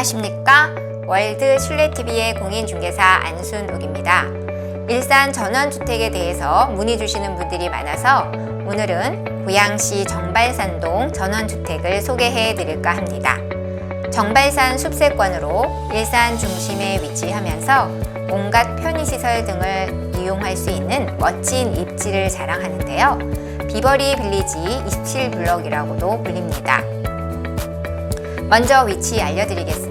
안녕하십니까? 월드 실내TV의 공인중개사 안순옥입니다. 일산 전원주택에 대해서 문의 주시는 분들이 많아서 오늘은 고양시 정발산동 전원주택을 소개해 드릴까 합니다. 정발산 숲세권으로 일산 중심에 위치하면서 온갖 편의시설 등을 이용할 수 있는 멋진 입지를 자랑하는데요. 비버리 빌리지 27블럭이라고도 불립니다. 먼저 위치 알려드리겠습니다.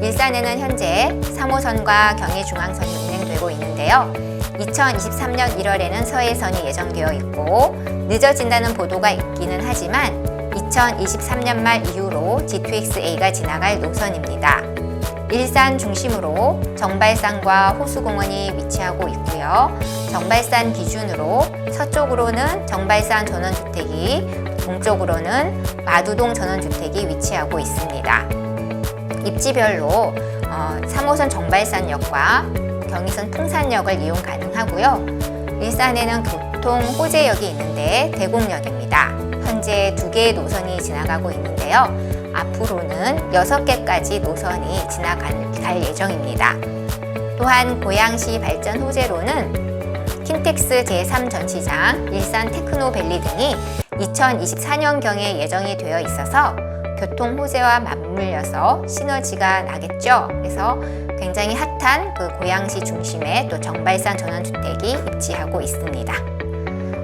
일산에는 현재 3호선과 경의중앙선이 운행되고 있는데요. 2023년 1월에는 서해선이 예정되어 있고 늦어진다는 보도가 있기는 하지만 2023년 말 이후로 G2XA가 지나갈 노선입니다. 일산 중심으로 정발산과 호수공원이 위치하고 있고요. 정발산 기준으로 서쪽으로는 정발산 전원주택이 동쪽으로는 마두동 전원주택이 위치하고 있습니다. 입지별로 어, 3호선 정발산역과 경의선 풍산역을 이용 가능하고요. 일산에는 교통 호재역이 있는데 대곡역입니다. 현재 두 개의 노선이 지나가고 있는데요. 앞으로는 여섯 개까지 노선이 지나갈 예정입니다. 또한 고양시 발전 호재로는 킨텍스 제3전시장, 일산 테크노밸리 등이 2024년경에 예정이 되어 있어서 교통 호재와 맞물려서 시너지가 나겠죠. 그래서 굉장히 핫한 그 고양시 중심에 또 정발산 전원주택이 입지하고 있습니다.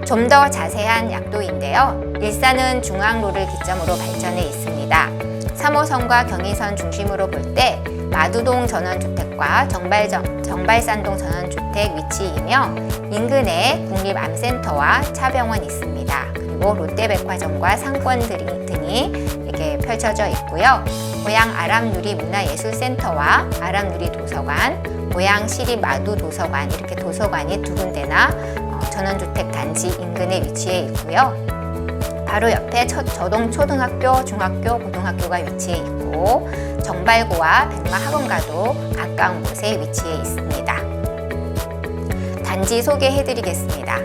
좀 더 자세한 약도인데요. 일산은 중앙로를 기점으로 발전해 있습니다. 3호선과 경의선 중심으로 볼 때 마두동 전원주택과 정발정, 정발산동 전원주택 위치이며 인근에 국립암센터와 차병원 있습니다. 그리고 롯데백화점과 상권 등이 이렇게 펼쳐져 있고요. 고양 아람누리 문화예술센터와 아람누리 도서관, 고양 시립 마두 도서관 이렇게 도서관이 두 군데나 어, 전원주택 단지 인근에 위치해 있고요. 바로 옆에 첫 저동 초등학교, 중학교, 고등학교가 위치해 있고 정발고와 백마 학원과도 가까운 곳에 위치해 있습니다. 단지 소개해드리겠습니다.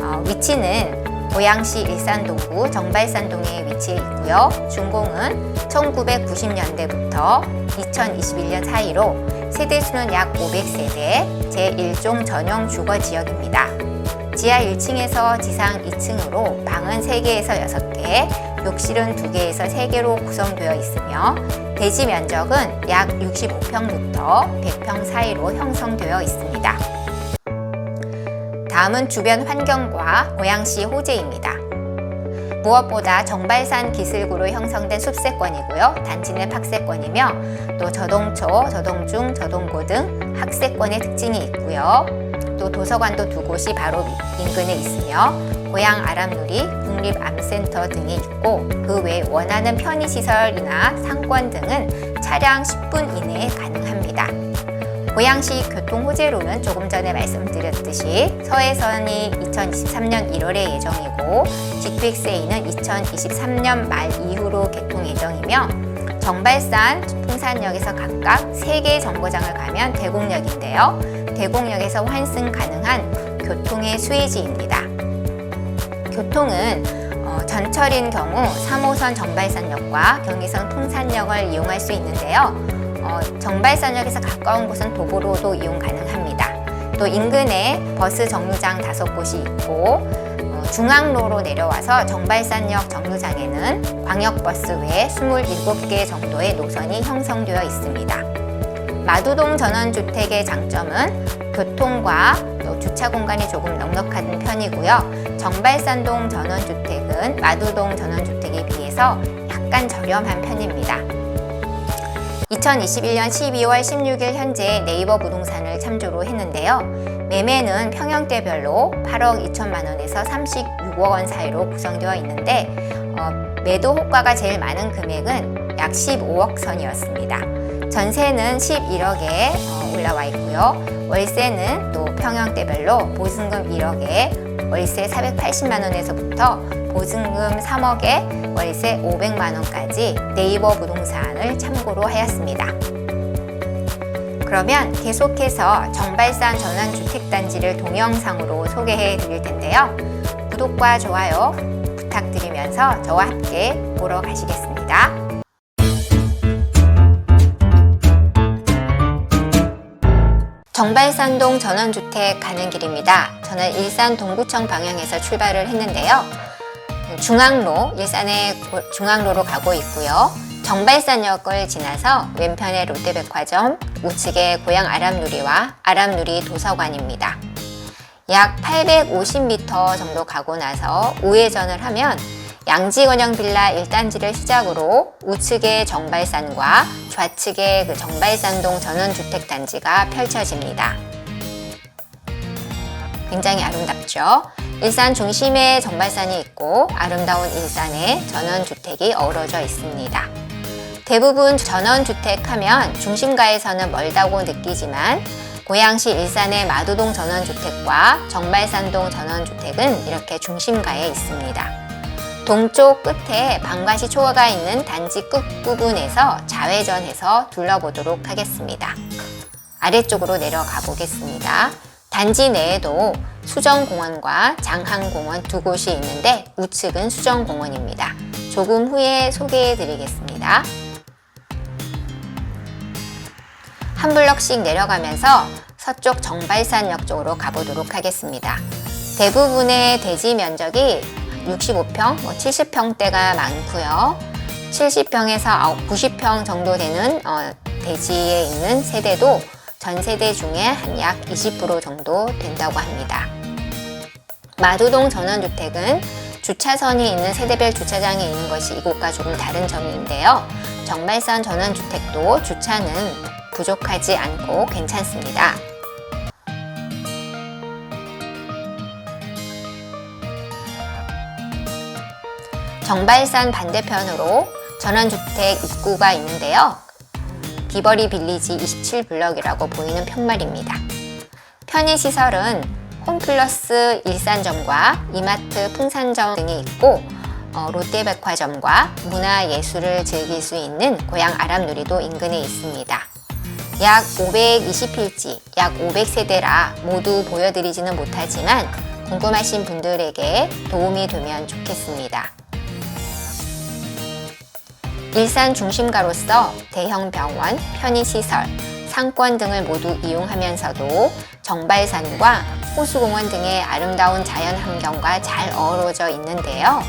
어, 위치는 고양시 일산동구 정발산동에 위치해 있고요. 준공은 1990년대부터 2021년 사이로 세대수는 약 500세대, 제1종 전용 주거 지역입니다. 지하 1층에서 지상 2층으로 방은 3개에서 6개, 욕실은 2개에서 3개로 구성되어 있으며 대지 면적은 약 65평부터 100평 사이로 형성되어 있습니다. 다음은 주변 환경과 고양시 호재입니다. 무엇보다 정발산 기슭으로 형성된 숲세권이고요. 단지 내 학세권이며 또 저동초, 저동중, 저동고 등 학세권의 특징이 있고요. 또 도서관도 두 곳이 바로 인근에 있으며 고향 아람누리, 국립암센터 등이 있고 그 외 원하는 편의시설이나 상권 등은 차량 10분 이내에 가능합니다. 고양시 교통 호재로는 조금 전에 말씀드렸듯이 서해선이 2023년 1월에 예정이고 G2XA는 2023년 말 이후로 개통 예정이며 정발산, 풍산역에서 각각 3개의 정거장을 가면 대곡역인데요. 대곡역에서 환승 가능한 교통의 수혜지입니다. 교통은 어, 전철인 경우 3호선 정발산역과 경의선 풍산역을 이용할 수 있는데요. 어, 정발산역에서 가까운 곳은 도보로도 이용 가능합니다. 또 인근에 버스 정류장 다섯 곳이 있고 어, 중앙로로 내려와서 정발산역 정류장에는 광역버스 외 27개 정도의 노선이 형성되어 있습니다. 마두동 전원주택의 장점은 교통과 또 주차 공간이 조금 넉넉한 편이고요. 정발산동 전원주택은 마두동 전원주택에 비해서 약간 저렴한 편입니다. 2021년 12월 16일 현재 네이버 부동산을 참조로 했는데요. 매매는 평형대별로 8억 2천만 원에서 36억 원 사이로 구성되어 있는데 어, 매도 호가가 제일 많은 금액은 약 15억 선이었습니다. 전세는 11억에 어, 올라와 있고요. 월세는 또 평형대별로 보증금 1억에 월세 480만 원에서부터 보증금 3억에 월세 500만원까지 네이버 부동산을 참고로 하였습니다. 그러면 계속해서 정발산 전환주택단지를 동영상으로 소개해 드릴 텐데요. 구독과 좋아요 부탁드리면서 저와 함께 보러 가시겠습니다. 정발산동 전원주택 가는 길입니다. 저는 일산 동구청 방향에서 출발을 했는데요. 중앙로, 일산의 고- 중앙로로 가고 있고요. 정발산역을 지나서 왼편에 롯데백화점, 우측에 고향 아람누리와 아람누리 도서관입니다. 약 850m 정도 가고 나서 우회전을 하면 양지건영 빌라 1단지를 시작으로 우측의 정발산과 좌측의 그 정발산동 전원주택 단지가 펼쳐집니다. 굉장히 아름답죠? 일산 중심에 정발산이 있고 아름다운 일산에 전원주택이 어우러져 있습니다. 대부분 전원주택 하면 중심가에서는 멀다고 느끼지만 고양시 일산의 마두동 전원주택과 정발산동 전원주택은 이렇게 중심가에 있습니다. 동쪽 끝에 방과시 초가가 있는 단지 끝 부분에서 좌회전해서 둘러보도록 하겠습니다. 아래쪽으로 내려가 보겠습니다. 단지 내에도 수정공원과 장항공원 두 곳이 있는데 우측은 수정공원입니다. 조금 후에 소개해 드리겠습니다. 한 블럭씩 내려가면서 서쪽 정발산역 쪽으로 가보도록 하겠습니다. 대부분의 대지 면적이 65평, 뭐 70평대가 많고요. 70평에서 90평 정도 되는 어, 대지에 있는 세대도 전 세대 중에 한 약 20% 정도 된다고 합니다. 마두동 전원주택은 주차선이 있는 세대별 주차장이 있는 것이 이곳과 조금 다른 점인데요. 정발산 전원주택도 주차는 부족하지 않고 괜찮습니다. 정발산 반대편으로 전원주택 입구가 있는데요. 비버리 빌리지 27블럭이라고 보이는 편말입니다. 편의시설은 홈플러스 일산점과 이마트 풍산점 등이 있고 어, 롯데백화점과 문화예술을 즐길 수 있는 고향 아람누리도 인근에 있습니다. 약 520필지, 약 500세대라 모두 보여드리지는 못하지만 궁금하신 분들에게 도움이 되면 좋겠습니다. 일산 중심가로서 대형 병원, 편의시설, 상권 등을 모두 이용하면서도 정발산과 호수공원 등의 아름다운 자연 환경과 잘 어우러져 있는데요.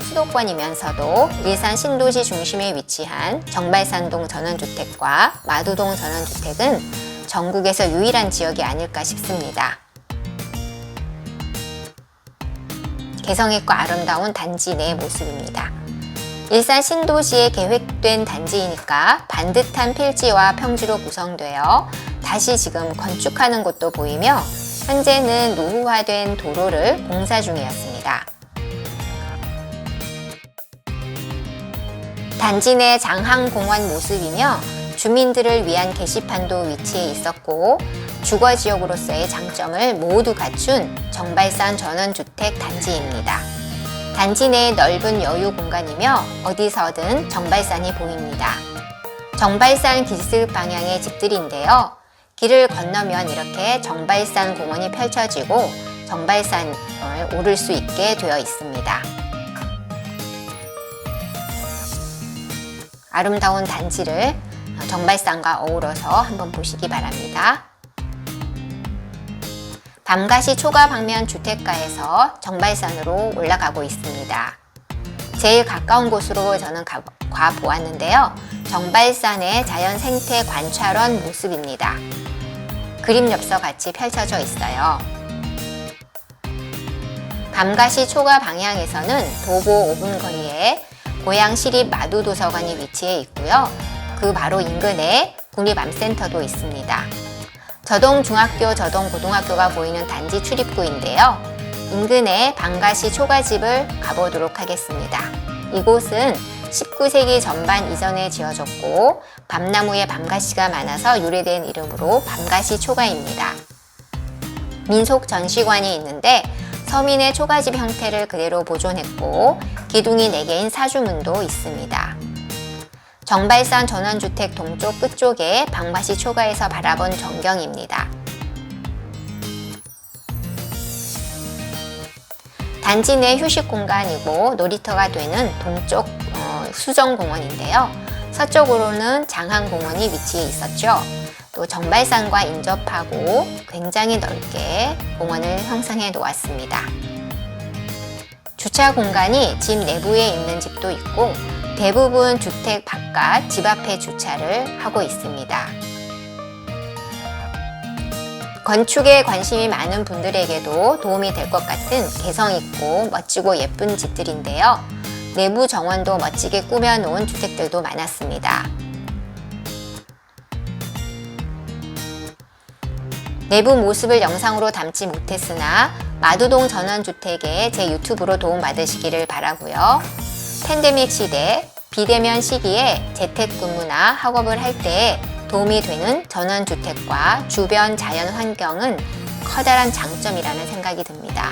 수도권이면서도 일산 신도시 중심에 위치한 정발산동 전원주택과 마두동 전원주택은 전국에서 유일한 지역이 아닐까 싶습니다. 개성있고 아름다운 단지 내 모습입니다. 일산 신도시에 계획된 단지이니까 반듯한 필지와 평지로 구성되어 다시 지금 건축하는 곳도 보이며 현재는 노후화된 도로를 공사 중이었습니다. 단지 내 장항공원 모습이며 주민들을 위한 게시판도 위치해 있었고 주거 지역으로서의 장점을 모두 갖춘 정발산 전원주택 단지입니다. 단지 내 넓은 여유 공간이며 어디서든 정발산이 보입니다. 정발산 기슭 방향의 집들인데요. 길을 건너면 이렇게 정발산 공원이 펼쳐지고 정발산을 오를 수 있게 되어 있습니다. 아름다운 단지를 정발산과 어우러서 한번 보시기 바랍니다. 밤가시 초가 방면 주택가에서 정발산으로 올라가고 있습니다. 제일 가까운 곳으로 저는 가, 가 보았는데요. 정발산의 자연 생태 관찰원 모습입니다. 그림 엽서 같이 펼쳐져 있어요. 밤가시 초가 방향에서는 도보 5분 거리에 고양시립 마두도서관이 위치해 있고요. 그 바로 인근에 국립암센터도 있습니다. 저동중학교, 저동고등학교가 보이는 단지 출입구인데요. 인근에 방가시 초가집을 가보도록 하겠습니다. 이곳은 19세기 전반 이전에 지어졌고 밤나무에 밤가시가 많아서 유래된 이름으로 밤가시 초가입니다. 민속 전시관이 있는데 서민의 초가집 형태를 그대로 보존했고 기둥이 4개인 사주문도 있습니다. 정발산 전원주택 동쪽 끝쪽에 방바시 초가에서 바라본 전경입니다. 단지 내 휴식 공간이고 놀이터가 되는 동쪽 어, 수정공원인데요. 서쪽으로는 장항공원이 위치해 있었죠. 또 정발산과 인접하고 굉장히 넓게 공원을 형성해 놓았습니다. 주차 공간이 집 내부에 있는 집도 있고 대부분 주택 바깥 집 앞에 주차를 하고 있습니다. 건축에 관심이 많은 분들에게도 도움이 될 것 같은 개성 있고 멋지고 예쁜 집들인데요. 내부 정원도 멋지게 꾸며 놓은 주택들도 많았습니다. 내부 모습을 영상으로 담지 못했으나 마두동 전원주택에 제 유튜브로 도움받으시기를 바라고요. 팬데믹 시대, 비대면 시기에 재택근무나 학업을 할 때 도움이 되는 전원주택과 주변 자연 환경은 커다란 장점이라는 생각이 듭니다.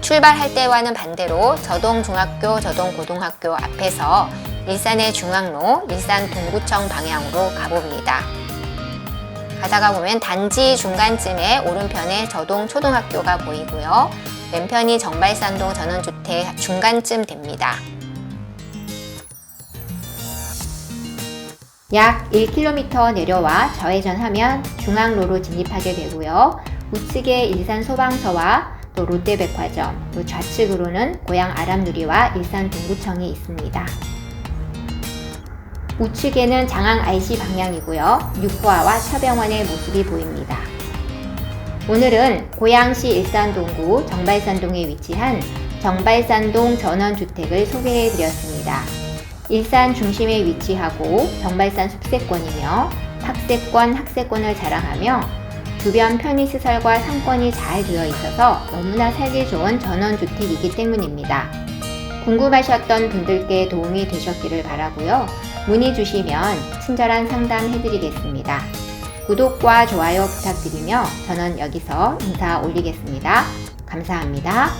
출발할 때와는 반대로 저동중학교, 저동고등학교 앞에서 일산의 중앙로, 일산 동구청 방향으로 가봅니다. 가다가 보면 단지 중간쯤에 오른편에 저동 초등학교가 보이고요. 왼편이 정발산동 전원주택 중간쯤 됩니다. 약 1km 내려와 좌회전하면 중앙로로 진입하게 되고요. 우측에 일산 소방서와 또 롯데백화점, 또 좌측으로는 고향 아람누리와 일산 동구청이 있습니다. 우측에는 장항 IC 방향이고요. 육화와 차병원의 모습이 보입니다. 오늘은 고양시 일산동구 정발산동에 위치한 정발산동 전원주택을 소개해 드렸습니다. 일산 중심에 위치하고 정발산 숲세권이며 탁세권, 학세권을 자랑하며 주변 편의시설과 상권이 잘 되어 있어서 너무나 살기 좋은 전원주택이기 때문입니다. 궁금하셨던 분들께 도움이 되셨기를 바라고요. 문의 주시면 친절한 상담 해드리겠습니다. 구독과 좋아요 부탁드리며 저는 여기서 인사 올리겠습니다. 감사합니다.